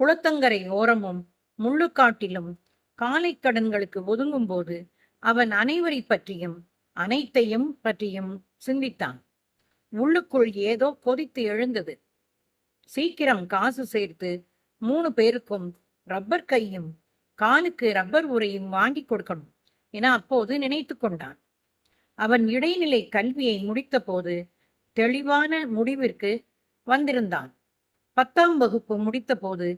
குளத்தங்கரை ஓரமும் முள்ளுக்காட்டிலும் காலை கடன்களுக்கு ஒதுங்கும் போது அவன் அனைவரை பற்றியும் அனைத்தையும் பற்றியும் சிந்தித்தான். உள்ளுக்குள் ஏதோ கொதித்து எழுந்தது. சீக்கிரம் காசு சேர்த்து மூணு பேருக்கும் ரப்பர் கையும் காலுக்கு ரப்பர் உரையும் வாங்கி கொடுக்கணும் என அப்போது நினைத்து கொண்டான். அவன் இடைநிலை கல்வியை முடித்தபோது தெளிவான முடிவிற்கு வந்திருந்தான். பத்தாம் வகுப்பு முடித்தபோது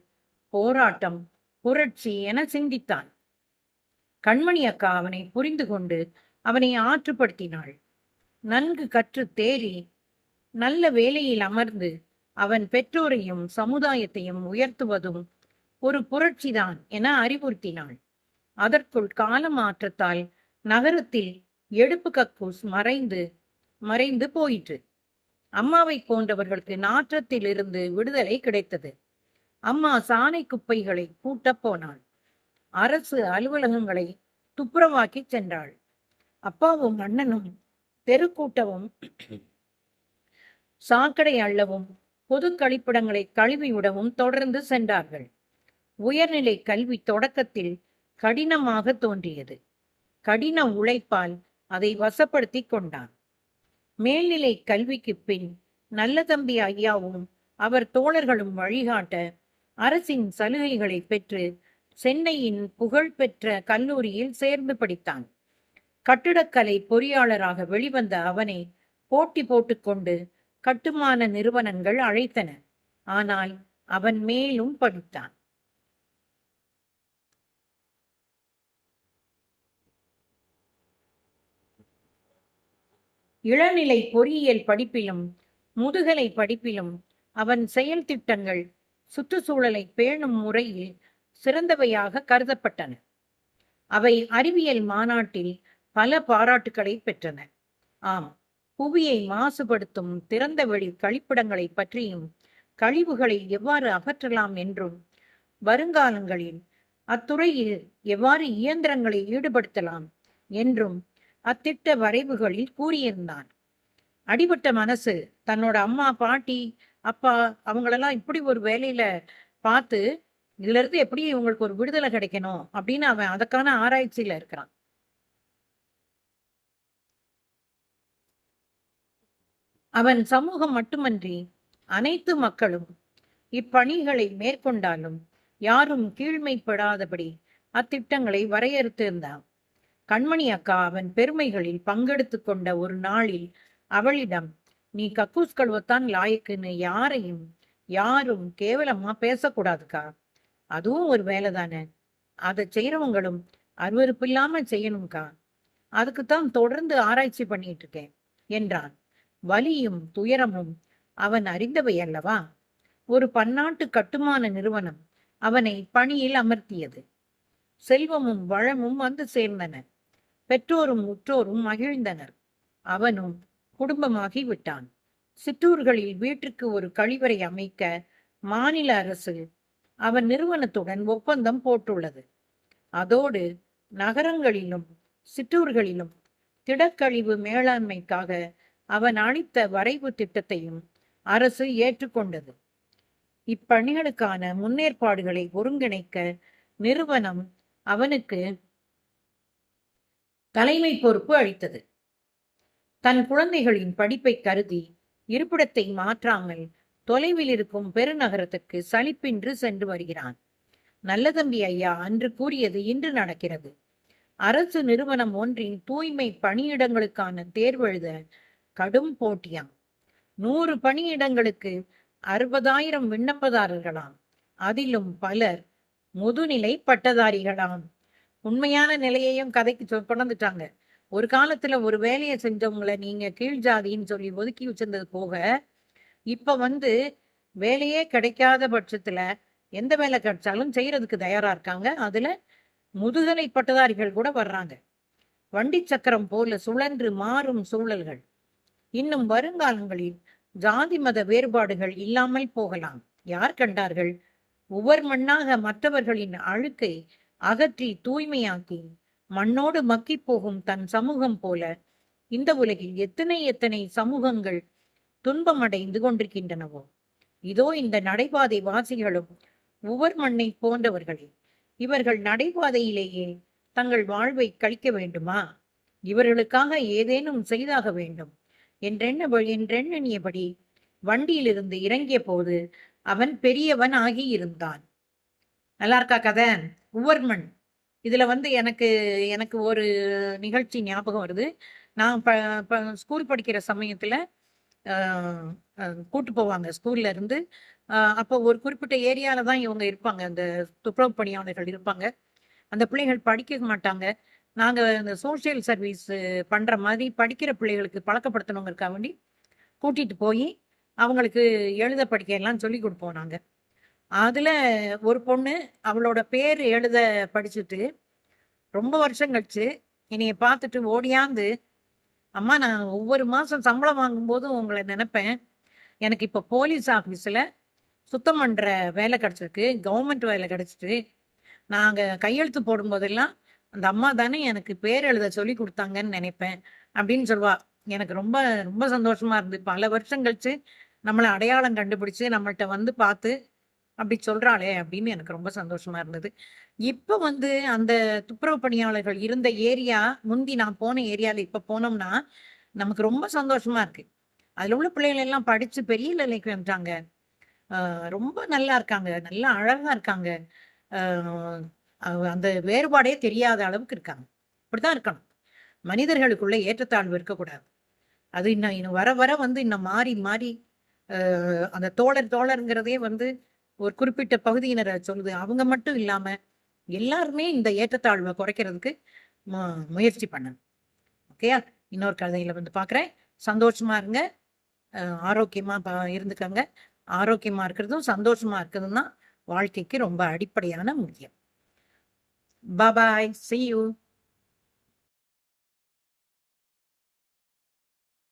போராட்டம் புரட்சி என சிந்தித்தான். கண்மணி அக்கா அவனை புரிந்து கொண்டு அவனை ஆற்றுப்படுத்தினாள். நன்கு கற்று தேறி நல்ல வேலையில் அமர்ந்து அவன் பெற்றோரையும் சமுதாயத்தையும் உயர்த்துவதும் ஒரு புரட்சிதான் என அறிவுறுத்தினாள். அதற்குள் கால மாற்றத்தால் நகரத்தில் எடுப்பு கக்கூஸ் மறைந்து மறைந்து போயிற்று. அம்மாவை போன்றவர்களுக்கு நாற்றத்தில் இருந்து விடுதலை கிடைத்தது. அம்மா சாணை குப்பைகளை கூட்டப் போனாள். அரசு அலுவலகங்களை துப்புரவாக்கி சென்றாள். அப்பாவும் அண்ணனும் தெருக்கூட்டவும் சாக்கடை அள்ளவும் பொது கழிப்பிடங்களை கழுவிவிடவும் தொடர்ந்து சென்றார்கள். உயர்நிலை கல்வி தொடக்கத்தில் கடினமாக தோன்றியது. கடின உழைப்பால் அதை வசப்படுத்தி கொண்டான். மேல்நிலை கல்விக்கு பின் நல்ல தம்பி ஐயாவும் அவர் தோழர்களும் வழிகாட்ட அரசின் சலுகைகளை பெற்று சென்னையின் புகழ்பெற்ற கல்லூரியில் சேர்ந்து படித்தான். கட்டிடக்கலை பொறியாளராக வெளிவந்த அவனை போட்டி போட்டுக்கொண்டு கட்டுமான நிறுவனங்கள் அழைத்தன. ஆனால் அவன் மேலும் படித்தான். இளநிலை பொறியியல் படிப்பிலும் முதுகலை படிப்பிலும் அவன் செயல் திட்டங்கள் சுற்றுச்சூழலை பேணும் முறையில் சிறந்தவையாக கருதப்பட்டன. அவை அறிவியல் மாநாட்டில் பல பாராட்டுகளை பெற்றன. ஆம் புவியை மாசுபடுத்தும் திறந்த வெளி கழிப்பிடங்களை பற்றியும் கழிவுகளை எவ்வாறு அகற்றலாம் என்றும் வருங்காலங்களில் அத்துறையில் எவ்வாறு இயந்திரங்களை ஈடுபடுத்தலாம் என்றும் அத்திட்ட வரைவுகளில் கூறியிருந்தான். அடிபட்ட மனசு தன்னோட அம்மா பாட்டி அப்பா அவங்களெல்லாம் இப்படி ஒரு வேலையில பார்த்து இதுல இருந்து எப்படி இவங்களுக்கு ஒரு விடுதலை கிடைக்கணும்? அப்படின்னு அவன் அதற்கான ஆராய்ச்சியில இருக்கிறான். அவன் சமூகம் மட்டுமன்றி அனைத்து மக்களும் இப்பணிகளை மேற்கொண்டாலும் யாரும் கீழ்மைப்படாதபடி அத்திட்டங்களை வரையறுத்திருந்தான் கண்மணி அக்கா அவன் பெருமைகளில் பங்கெடுத்து கொண்ட ஒரு நாளில் அவளிடம் நீ கக்கூஸ் கழுவத்தான் லாயக்குன்னு யாரையும் யாரும் கேவலமா பேசக்கூடாதுக்கா. அதுவும் ஒரு வேலை தானே அதை செய்யறவங்களும் அருவருப்பில்லாம செய்யணும்க்கா. அதுக்குத்தான் தொடர்ந்து ஆராய்ச்சி பண்ணிட்டு இருக்கேன் என்றான். வலியும் துயரமும் அவன் அறிந்தவை அல்லவா? ஒரு பன்னாட்டு கட்டுமான நிறுவனம் அவனை பணியில் அமர்த்தியது. செல்வமும் வளமும் வந்து சேர்ந்தன பெற்றோரும் உற்றோரும் மகிழ்ந்தனர். அவனும் குடும்பமாகி விட்டான். சிற்றூர்களில் வீட்டிற்கு ஒரு கழிவறை அமைக்க மாநில அரசு அவன் நிறுவனத்துடன் ஒப்பந்தம் போட்டுள்ளது. அதோடு நகரங்களிலும் சிற்றூர்களிலும் திடக்கழிவு மேலாண்மைக்காக அவன் அளித்த வரைவு திட்டத்தையும் அரசு ஏற்றுக்கொண்டது. இப்பணிகளுக்கான முன்னேற்பாடுகளை ஒருங்கிணைக்க நிறுவனம் அவனுக்கு தலைமை பொறுப்பு அளித்தது. தன் குழந்தைகளின் படிப்பை கருதி இருப்பிடத்தை மாற்றாமல் தொலைவில் இருக்கும் பெருநகரத்துக்கு சலிப்பின்று சென்று வருகிறான். நல்லதம்பி ஐயா அன்று கூறியது இன்று நடக்கிறது. அரசு நிறுவனம் ஒன்றின் தூய்மை பணியிடங்களுக்கான தேர்வெழுத கடும் போட்டியாம். நூறு பணியிடங்களுக்கு அறுபதாயிரம் விண்ணப்பதாரர்களாம். அதிலும் பலர் முதுநிலை பட்டதாரிகளாம். உண்மையான நிலையையும் கதைக்கு சொ- ஒரு காலத்துல ஒரு வேலையை செஞ்சவங்களை நீங்க கீழ் ஜாதின்னு சொல்லி ஒதுக்கி வச்சிருந்தது போக இப்ப வந்து வேலையே கிடைக்காத பட்சத்துல எந்த வேலை கிடைச்சாலும் செய்யறதுக்கு தயாரா இருக்காங்க. அதுல முதுகலை பட்டதாரிகள் கூட வர்றாங்க. வண்டி சக்கரம் போல சுழன்று மாறும் சூழல்கள். இன்னும் வருங்காலங்களில் ஜாதி மத வேறுபாடுகள் இல்லாமல் போகலாம். யார் கண்டார்கள்? ஒவ்வொரு மண்ணாக மற்றவர்களின் அழுக்கை அகற்றி தூய்மையாக்கி மண்ணோடு மக்கி போகும் தன் சமூகம் போல இந்த உலகில் எத்தனை எத்தனை சமூகங்கள் துன்பமடைந்து கொண்டிருக்கின்றனவோ. இதோ இந்த நடைபாதை வாசிகளும் உவர் மண்ணை போன்றவர்களே இவர்கள் நடைபாதையிலேயே தங்கள் வாழ்வை கழிக்க வேண்டுமா? இவர்களுக்காக ஏதேனும் செய்தாக வேண்டும். என்றெண்ண என்றெண்ணியபடி வண்டியிலிருந்து இறங்கிய போது அவன் பெரியவன் ஆகி இருந்தான். நல்லா இருக்கா கதை உவர்மண் இதுல வந்து எனக்கு எனக்கு ஒரு நிகழ்ச்சி ஞாபகம் வருது. நான் ப ப ஸ்கூல் படிக்கிற சமயத்துல கூட்டு போவாங்க ஸ்கூல்ல இருந்து. அப்போ ஒரு குறிப்பிட்ட ஏரியால தான் இவங்க இருப்பாங்க. அந்த துப்புரவு பணியாளர்கள் இருப்பாங்க. அந்த பிள்ளைகள் படிக்க மாட்டாங்க. நாங்க இந்த சோஷியல் சர்வீஸ் பண்ற மாதிரி படிக்கிற பிள்ளைகளுக்கு பழக்கப்படுத்தணுங்கிறதுக்காக வேண்டி கூட்டிட்டு போய் அவங்களுக்கு எழுத படிக்க எல்லாம் சொல்லி கொடுப்போம் நாங்கள் அதில் ஒரு பொண்ணு அவளோட பேர் எழுத படிச்சுட்டு ரொம்ப வருஷம் கழிச்சு என்னைய பார்த்துட்டு ஓடியாந்து அம்மா நான் ஒவ்வொரு மாதம் சம்பளம் வாங்கும்போதும் உங்களை நினைப்பேன். எனக்கு இப்போ போலீஸ் ஆஃபீஸில் சுத்தம் பண்ணுற வேலை கிடச்சிருக்கு கவர்மெண்ட் வேலை கிடச்சிட்டு. நாங்கள் கையெழுத்து போடும்போதெல்லாம் அந்த அம்மா தானே எனக்கு பேர் எழுத சொல்லி கொடுத்தாங்கன்னு நினைப்பேன். அப்படின்னு சொல்வா எனக்கு ரொம்ப ரொம்ப சந்தோஷமா இருந்து பல வருஷம் கழிச்சு நம்மளை அடையாளம் கண்டுபிடிச்சு நம்மள்கிட்ட வந்து பார்த்து அப்படி சொல்றாளே அப்படின்னு எனக்கு ரொம்ப சந்தோஷமா இருந்தது. இப்ப வந்து அந்த துப்புரவு பணியாளர்கள் இருந்த ஏரியா முந்தி நான் போன ஏரியால இப்ப போனோம்னா நமக்கு ரொம்ப சந்தோஷமா இருக்கு. அதுல உள்ள பிள்ளைகள் எல்லாம் படிச்சு பெரிய நிலைக்கு வந்துட்டாங்க. ரொம்ப நல்லா இருக்காங்க. நல்லா அழகா இருக்காங்க. அந்த வேறுபாடே தெரியாத அளவுக்கு இருக்காங்க. அப்படிதான் இருக்கணும். மனிதர்களுக்குள்ள ஏற்றத்தாழ்வு இருக்கக்கூடாது. அது இன்னும் இன்னும் வர வர வந்து இன்னும் மாறி மாறி ஆஹ் அந்த தோழர் தோழருங்கிறதே வந்து ஒரு குறிப்பிட்ட பகுதியினரை சொல்லுது. அவங்க மட்டும் இல்லாம எல்லாருமே இந்த ஏற்றத்தாழ்வை குறைக்கிறதுக்கு முயற்சி பண்ணணும். ஓகேயா இன்னொரு கதையில வந்து பார்க்குறேன் சந்தோஷமா இருங்க. ஆரோக்கியமா இருந்துக்கங்க. ஆரோக்கியமா இருக்கிறதும் சந்தோஷமா இருக்கிறதும் தான் வாழ்க்கைக்கு ரொம்ப அடிப்படையான முக்கியம். பாபாய் சி யூ